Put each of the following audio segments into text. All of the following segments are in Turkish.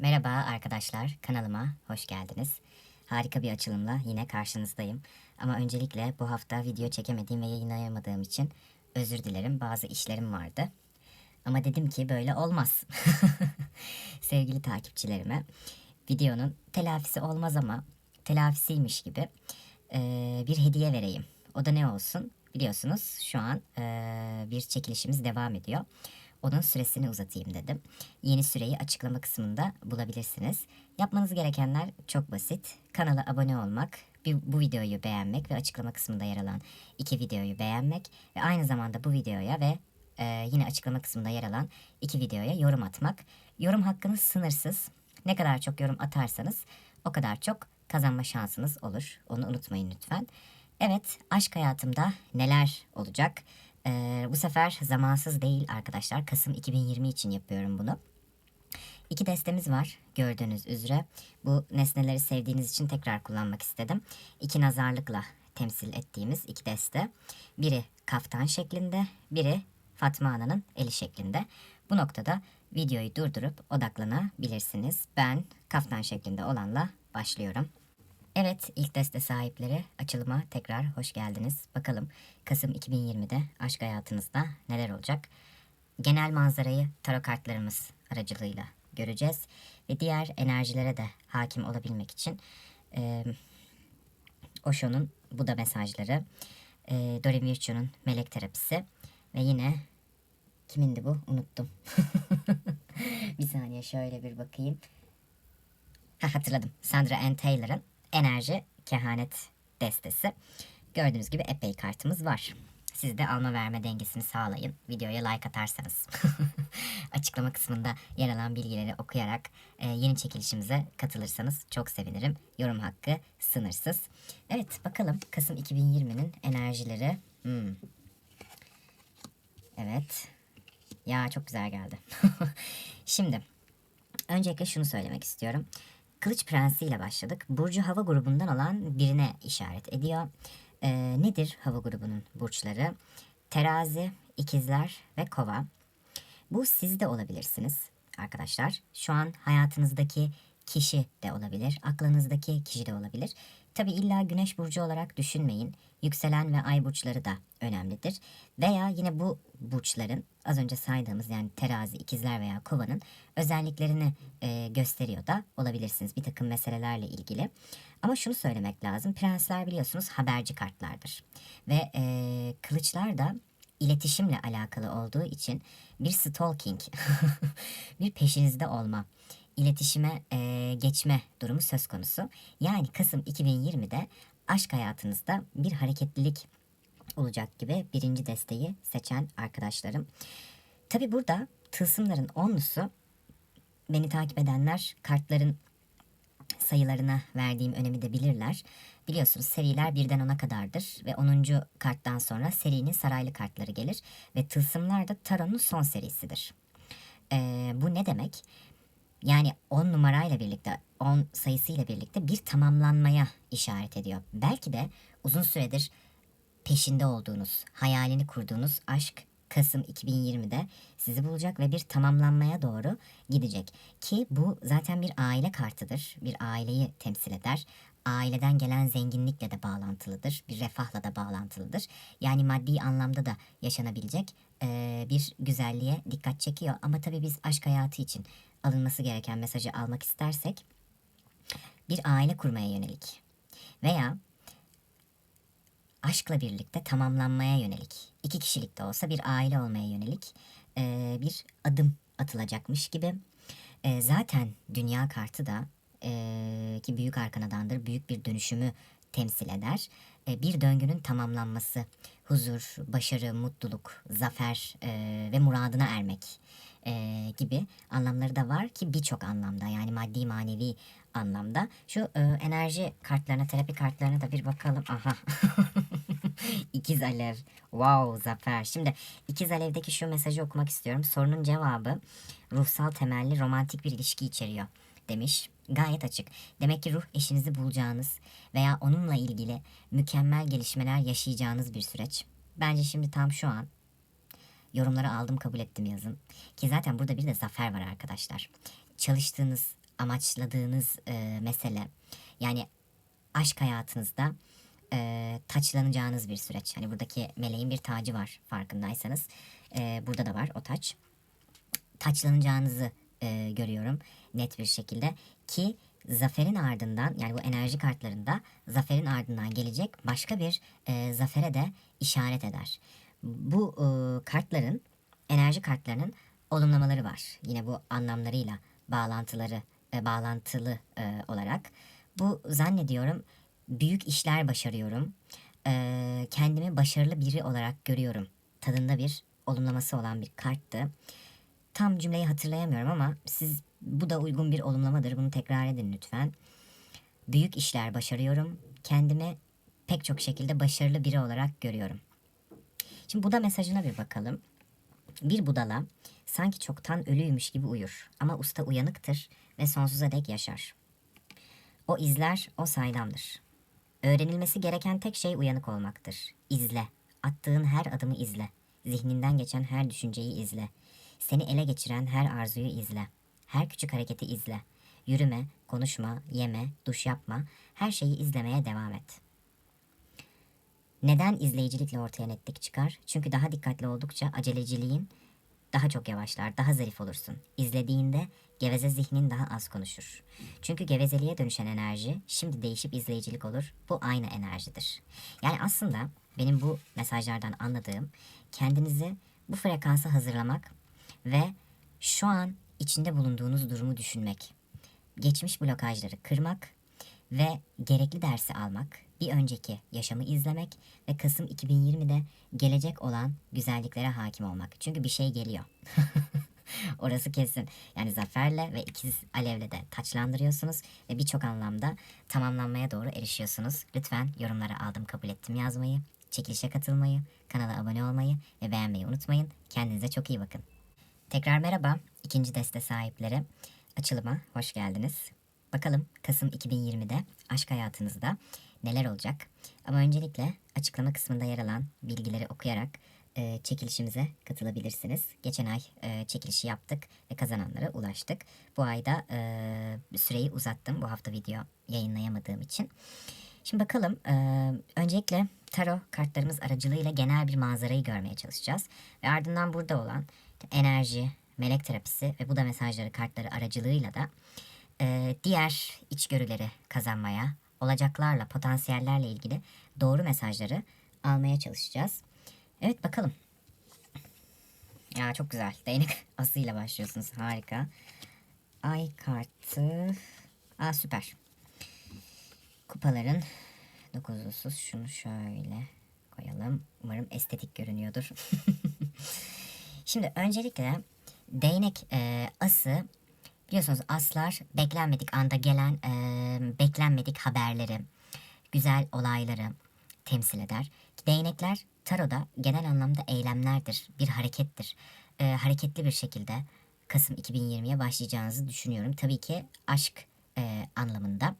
Merhaba arkadaşlar, kanalıma hoş geldiniz. Harika bir açılımla yine karşınızdayım. Ama öncelikle bu hafta video çekemediğim ve yayınlayamadığım için özür dilerim. Bazı işlerim vardı. Ama dedim ki böyle olmaz. Sevgili takipçilerime videonun telafisi olmaz ama telafisiymiş gibi eee, bir hediye vereyim. O da ne olsun? Biliyorsunuz şu an eee, bir çekilişimiz devam ediyor. Onun süresini uzatayım dedim. Yeni süreyi açıklama kısmında bulabilirsiniz. Yapmanız gerekenler çok basit. Kanala abone olmak, bu videoyu beğenmek ve açıklama kısmında yer alan iki videoyu beğenmek ve aynı zamanda bu videoya ve e, yine açıklama kısmında yer alan iki videoya yorum atmak. Yorum hakkınız sınırsız. Ne kadar çok yorum atarsanız o kadar çok kazanma şansınız olur. Onu unutmayın lütfen. Evet, aşk hayatımda neler olacak? Ee, bu sefer zamansız değil arkadaşlar. Kasım 2020 için yapıyorum bunu. İki destemiz var gördüğünüz üzere. Bu nesneleri sevdiğiniz için tekrar kullanmak istedim. İki nazarlıkla temsil ettiğimiz iki deste. Biri kaftan şeklinde, biri Fatma Ana'nın eli şeklinde. Bu noktada videoyu durdurup odaklanabilirsiniz. Ben kaftan şeklinde olanla başlıyorum. Evet, ilk deste sahipleri açılıma tekrar hoş geldiniz. Bakalım Kasım 2020'de aşk hayatınızda neler olacak? Genel manzarayı tarot kartlarımız aracılığıyla göreceğiz. Ve diğer enerjilere de hakim olabilmek için e, Osho'nun Buda mesajları, e, Doreen Virtue'nun melek terapisi ve yine kimindi bu? Unuttum. bir saniye şöyle bir bakayım. Ha, hatırladım. Sandra Ann Taylor'ın enerji kehanet destesi. Gördüğünüz gibi epey kartımız var. Siz de alma verme dengesini sağlayın. Videoya like atarsanız. Açıklama kısmında yer alan bilgileri okuyarak e, yeni çekilişimize katılırsanız çok sevinirim. Yorum hakkı sınırsız. Evet bakalım Kasım 2020'nin enerjileri. Hmm. Evet. Ya çok güzel geldi. Şimdi öncelikle şunu söylemek istiyorum. Kılıç Prensi ile başladık. Burcu hava grubundan olan birine işaret ediyor. Ee, nedir hava grubunun burçları? Terazi, ikizler ve kova. Bu siz de olabilirsiniz arkadaşlar. Şu an hayatınızdaki kişi de olabilir, aklınızdaki kişi de olabilir. Tabi illa güneş burcu olarak düşünmeyin. Yükselen ve ay burçları da önemlidir. Veya yine bu burçların az önce saydığımız yani terazi, ikizler veya kovanın özelliklerini e, gösteriyor da olabilirsiniz bir takım meselelerle ilgili. Ama şunu söylemek lazım. Prensler biliyorsunuz haberci kartlardır. Ve e, kılıçlar da iletişimle alakalı olduğu için bir stalking, bir peşinizde olma, iletişime e, geçme durumu söz konusu. Yani Kasım 2020'de aşk hayatınızda bir hareketlilik olacak gibi birinci desteği seçen arkadaşlarım. Tabi burada tılsımların onlusu beni takip edenler kartların sayılarına verdiğim önemi de bilirler. Biliyorsunuz seriler birden ona kadardır ve 10. karttan sonra serinin saraylı kartları gelir ve tılsımlar da taronun son serisidir. Ee, bu ne demek? Yani 10 numarayla birlikte 10 sayısıyla birlikte bir tamamlanmaya işaret ediyor. Belki de uzun süredir peşinde olduğunuz, hayalini kurduğunuz aşk Kasım 2020'de sizi bulacak ve bir tamamlanmaya doğru gidecek. Ki bu zaten bir aile kartıdır. Bir aileyi temsil eder. Aileden gelen zenginlikle de bağlantılıdır. Bir refahla da bağlantılıdır. Yani maddi anlamda da yaşanabilecek bir güzelliğe dikkat çekiyor. Ama tabii biz aşk hayatı için alınması gereken mesajı almak istersek bir aile kurmaya yönelik veya aşkla birlikte tamamlanmaya yönelik, iki kişilik de olsa bir aile olmaya yönelik e, bir adım atılacakmış gibi. E, zaten dünya kartı da e, ki büyük arkanadandır, büyük bir dönüşümü temsil eder. E, bir döngünün tamamlanması, huzur, başarı, mutluluk, zafer e, ve muradına ermek e, gibi anlamları da var ki birçok anlamda yani maddi manevi anlamda. Şu e, enerji kartlarına, terapi kartlarına da bir bakalım. Aha. İkiz Alev. Wow Zafer. Şimdi İkiz Alev'deki şu mesajı okumak istiyorum. Sorunun cevabı ruhsal temelli romantik bir ilişki içeriyor demiş. Gayet açık. Demek ki ruh eşinizi bulacağınız veya onunla ilgili mükemmel gelişmeler yaşayacağınız bir süreç. Bence şimdi tam şu an yorumları aldım kabul ettim yazın. Ki zaten burada bir de zafer var arkadaşlar. Çalıştığınız amaçladığınız e, mesele yani aşk hayatınızda e, taçlanacağınız bir süreç. Hani buradaki meleğin bir tacı var farkındaysanız. E, burada da var o taç. Taçlanacağınızı e, görüyorum net bir şekilde ki zaferin ardından yani bu enerji kartlarında zaferin ardından gelecek başka bir e, zafere de işaret eder. Bu e, kartların enerji kartlarının olumlamaları var. Yine bu anlamlarıyla bağlantıları e, bağlantılı e, olarak. Bu zannediyorum büyük işler başarıyorum. E, kendimi başarılı biri olarak görüyorum. Tadında bir olumlaması olan bir karttı. Tam cümleyi hatırlayamıyorum ama siz bu da uygun bir olumlamadır. Bunu tekrar edin lütfen. Büyük işler başarıyorum. Kendimi pek çok şekilde başarılı biri olarak görüyorum. Şimdi Buda mesajına bir bakalım. Bir budala sanki çoktan ölüymüş gibi uyur ama usta uyanıktır ve sonsuza dek yaşar. O izler, o saydamdır. Öğrenilmesi gereken tek şey uyanık olmaktır. İzle. Attığın her adımı izle. Zihninden geçen her düşünceyi izle. Seni ele geçiren her arzuyu izle. Her küçük hareketi izle. Yürüme, konuşma, yeme, duş yapma. Her şeyi izlemeye devam et. Neden izleyicilikle ortaya netlik çıkar? Çünkü daha dikkatli oldukça aceleciliğin daha çok yavaşlar, daha zarif olursun. İzlediğinde geveze zihnin daha az konuşur. Çünkü gevezeliğe dönüşen enerji şimdi değişip izleyicilik olur. Bu aynı enerjidir. Yani aslında benim bu mesajlardan anladığım kendinizi bu frekansa hazırlamak ve şu an içinde bulunduğunuz durumu düşünmek. Geçmiş blokajları kırmak ve gerekli dersi almak, bir önceki yaşamı izlemek ve Kasım 2020'de gelecek olan güzelliklere hakim olmak. Çünkü bir şey geliyor. Orası kesin. Yani zaferle ve ikiz alevle de taçlandırıyorsunuz ve birçok anlamda tamamlanmaya doğru erişiyorsunuz. Lütfen yorumlara aldım kabul ettim yazmayı, çekilişe katılmayı, kanala abone olmayı ve beğenmeyi unutmayın. Kendinize çok iyi bakın. Tekrar merhaba ikinci deste sahipleri. Açılıma hoş geldiniz. Bakalım Kasım 2020'de aşk hayatınızda neler olacak? Ama öncelikle açıklama kısmında yer alan bilgileri okuyarak e, çekilişimize katılabilirsiniz. Geçen ay e, çekilişi yaptık ve kazananlara ulaştık. Bu ayda e, süreyi uzattım bu hafta video yayınlayamadığım için. Şimdi bakalım e, öncelikle tarot kartlarımız aracılığıyla genel bir manzarayı görmeye çalışacağız. Ve ardından burada olan enerji, melek terapisi ve bu da mesajları kartları aracılığıyla da e, diğer içgörüleri kazanmaya, olacaklarla, potansiyellerle ilgili doğru mesajları almaya çalışacağız. Evet bakalım. Ya çok güzel. Değnek asıyla başlıyorsunuz. Harika. Ay kartı. Aa süper. Kupaların dokuzlusuz. Şunu şöyle koyalım. Umarım estetik görünüyordur. Şimdi öncelikle değnek e, ası biliyorsunuz aslar beklenmedik anda gelen e, beklenmedik haberleri, güzel olayları temsil eder. Değnekler taroda genel anlamda eylemlerdir, bir harekettir. E, hareketli bir şekilde Kasım 2020'ye başlayacağınızı düşünüyorum. Tabii ki aşk e, anlamında.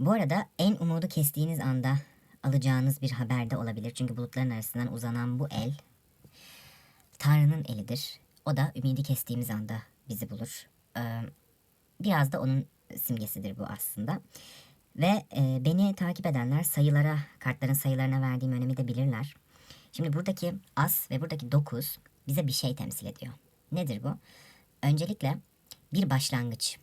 Bu arada en umudu kestiğiniz anda alacağınız bir haber de olabilir. Çünkü bulutların arasından uzanan bu el Tanrı'nın elidir. O da ümidi kestiğimiz anda bizi bulur. Biraz da onun simgesidir bu aslında. Ve beni takip edenler sayılara, kartların sayılarına verdiğim önemi de bilirler. Şimdi buradaki as ve buradaki dokuz bize bir şey temsil ediyor. Nedir bu? Öncelikle bir başlangıç.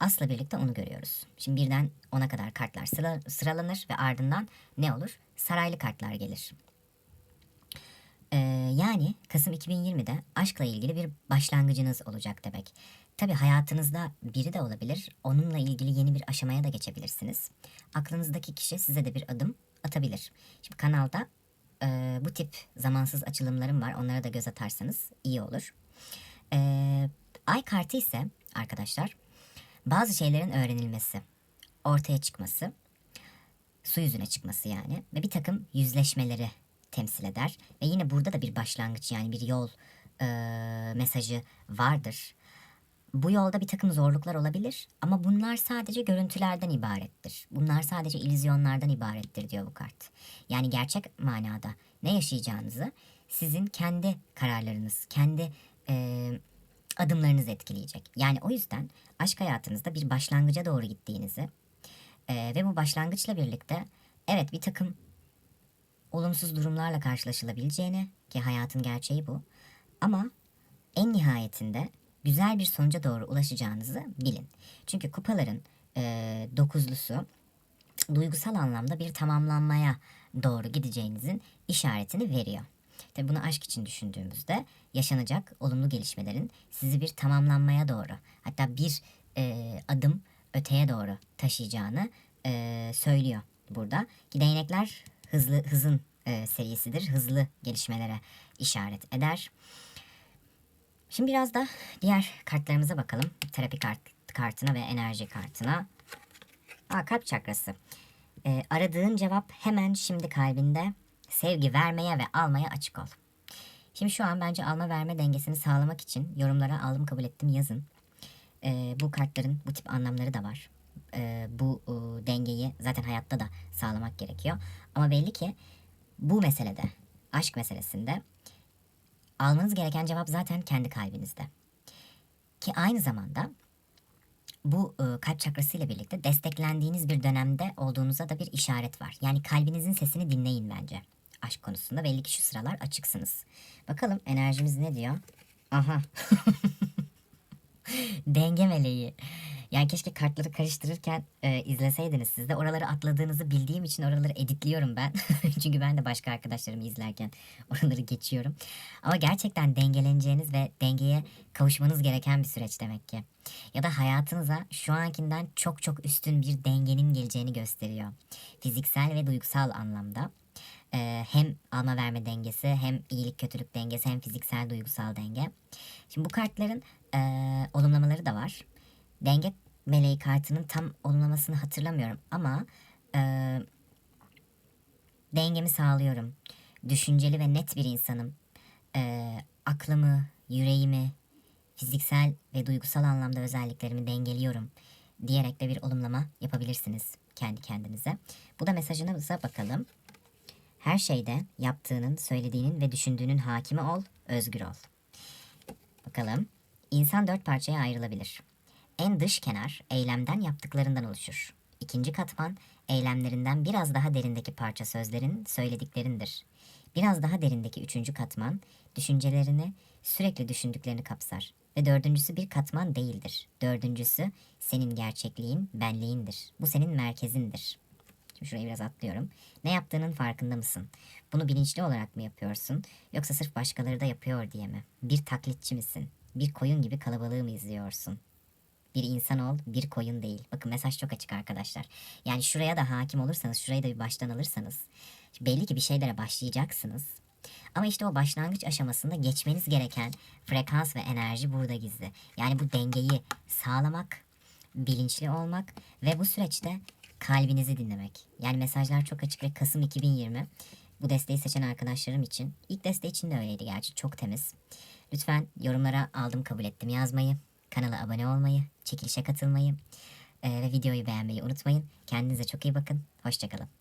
Asla birlikte onu görüyoruz. Şimdi birden ona kadar kartlar sıra, sıralanır ve ardından ne olur? Saraylı kartlar gelir. Ee, yani Kasım 2020'de aşkla ilgili bir başlangıcınız olacak demek. Tabi hayatınızda biri de olabilir. Onunla ilgili yeni bir aşamaya da geçebilirsiniz. Aklınızdaki kişi size de bir adım atabilir. Şimdi kanalda e, bu tip zamansız açılımlarım var. Onlara da göz atarsanız iyi olur. E, ay kartı ise arkadaşlar bazı şeylerin öğrenilmesi, ortaya çıkması, su yüzüne çıkması yani ve bir takım yüzleşmeleri temsil eder. Ve yine burada da bir başlangıç yani bir yol e, mesajı vardır. Bu yolda bir takım zorluklar olabilir ama bunlar sadece görüntülerden ibarettir. Bunlar sadece illüzyonlardan ibarettir diyor bu kart. Yani gerçek manada ne yaşayacağınızı sizin kendi kararlarınız, kendi e, adımlarınız etkileyecek. Yani o yüzden aşk hayatınızda bir başlangıca doğru gittiğinizi e, ve bu başlangıçla birlikte evet bir takım olumsuz durumlarla karşılaşılabileceğini ki hayatın gerçeği bu. Ama en nihayetinde güzel bir sonuca doğru ulaşacağınızı bilin. Çünkü kupaların e, dokuzlusu duygusal anlamda bir tamamlanmaya doğru gideceğinizin işaretini veriyor. Tabi bunu aşk için düşündüğümüzde yaşanacak olumlu gelişmelerin sizi bir tamamlanmaya doğru hatta bir e, adım öteye doğru taşıyacağını e, söylüyor burada. Ki değnekler hızlı hızın e, serisidir. Hızlı gelişmelere işaret eder. Şimdi biraz da diğer kartlarımıza bakalım. Terapi kart, kartına ve enerji kartına. Aa, kalp çakrası. Ee, aradığın cevap hemen şimdi kalbinde. Sevgi vermeye ve almaya açık ol. Şimdi şu an bence alma verme dengesini sağlamak için yorumlara aldım kabul ettim yazın. Ee, bu kartların bu tip anlamları da var. Ee, bu zaten hayatta da sağlamak gerekiyor. Ama belli ki bu meselede, aşk meselesinde almanız gereken cevap zaten kendi kalbinizde. Ki aynı zamanda bu e, kalp çakrası ile birlikte desteklendiğiniz bir dönemde olduğunuza da bir işaret var. Yani kalbinizin sesini dinleyin bence. Aşk konusunda belli ki şu sıralar açıksınız. Bakalım enerjimiz ne diyor? Aha. Denge meleği. Yani keşke kartları karıştırırken e, izleseydiniz siz de. Oraları atladığınızı bildiğim için oraları editliyorum ben. Çünkü ben de başka arkadaşlarımı izlerken oraları geçiyorum. Ama gerçekten dengeleneceğiniz ve dengeye kavuşmanız gereken bir süreç demek ki. Ya da hayatınıza şu ankinden çok çok üstün bir dengenin geleceğini gösteriyor. Fiziksel ve duygusal anlamda. Ee, hem alma verme dengesi hem iyilik kötülük dengesi hem fiziksel duygusal denge. Şimdi bu kartların e, olumlamaları da var. Denge meleği kartının tam olumlamasını hatırlamıyorum ama e, dengemi sağlıyorum. Düşünceli ve net bir insanım. E, aklımı, yüreğimi, fiziksel ve duygusal anlamda özelliklerimi dengeliyorum diyerek de bir olumlama yapabilirsiniz kendi kendinize. Bu da mesajınıza bakalım. Her şeyde yaptığının, söylediğinin ve düşündüğünün hakimi ol, özgür ol. Bakalım. İnsan dört parçaya ayrılabilir. En dış kenar eylemden yaptıklarından oluşur. İkinci katman eylemlerinden biraz daha derindeki parça sözlerin söylediklerindir. Biraz daha derindeki üçüncü katman düşüncelerini sürekli düşündüklerini kapsar. Ve dördüncüsü bir katman değildir. Dördüncüsü senin gerçekliğin, benliğindir. Bu senin merkezindir. Şimdi şurayı biraz atlıyorum. Ne yaptığının farkında mısın? Bunu bilinçli olarak mı yapıyorsun? Yoksa sırf başkaları da yapıyor diye mi? Bir taklitçi misin? Bir koyun gibi kalabalığı mı izliyorsun? Bir insan ol, bir koyun değil. Bakın mesaj çok açık arkadaşlar. Yani şuraya da hakim olursanız, şurayı da bir baştan alırsanız belli ki bir şeylere başlayacaksınız. Ama işte o başlangıç aşamasında geçmeniz gereken frekans ve enerji burada gizli. Yani bu dengeyi sağlamak, bilinçli olmak ve bu süreçte kalbinizi dinlemek. Yani mesajlar çok açık ve Kasım 2020 bu desteği seçen arkadaşlarım için. ilk desteği için de öyleydi gerçi çok temiz. Lütfen yorumlara aldım kabul ettim yazmayı, kanala abone olmayı, çekilişe katılmayı e, ve videoyu beğenmeyi unutmayın. Kendinize çok iyi bakın. Hoşçakalın.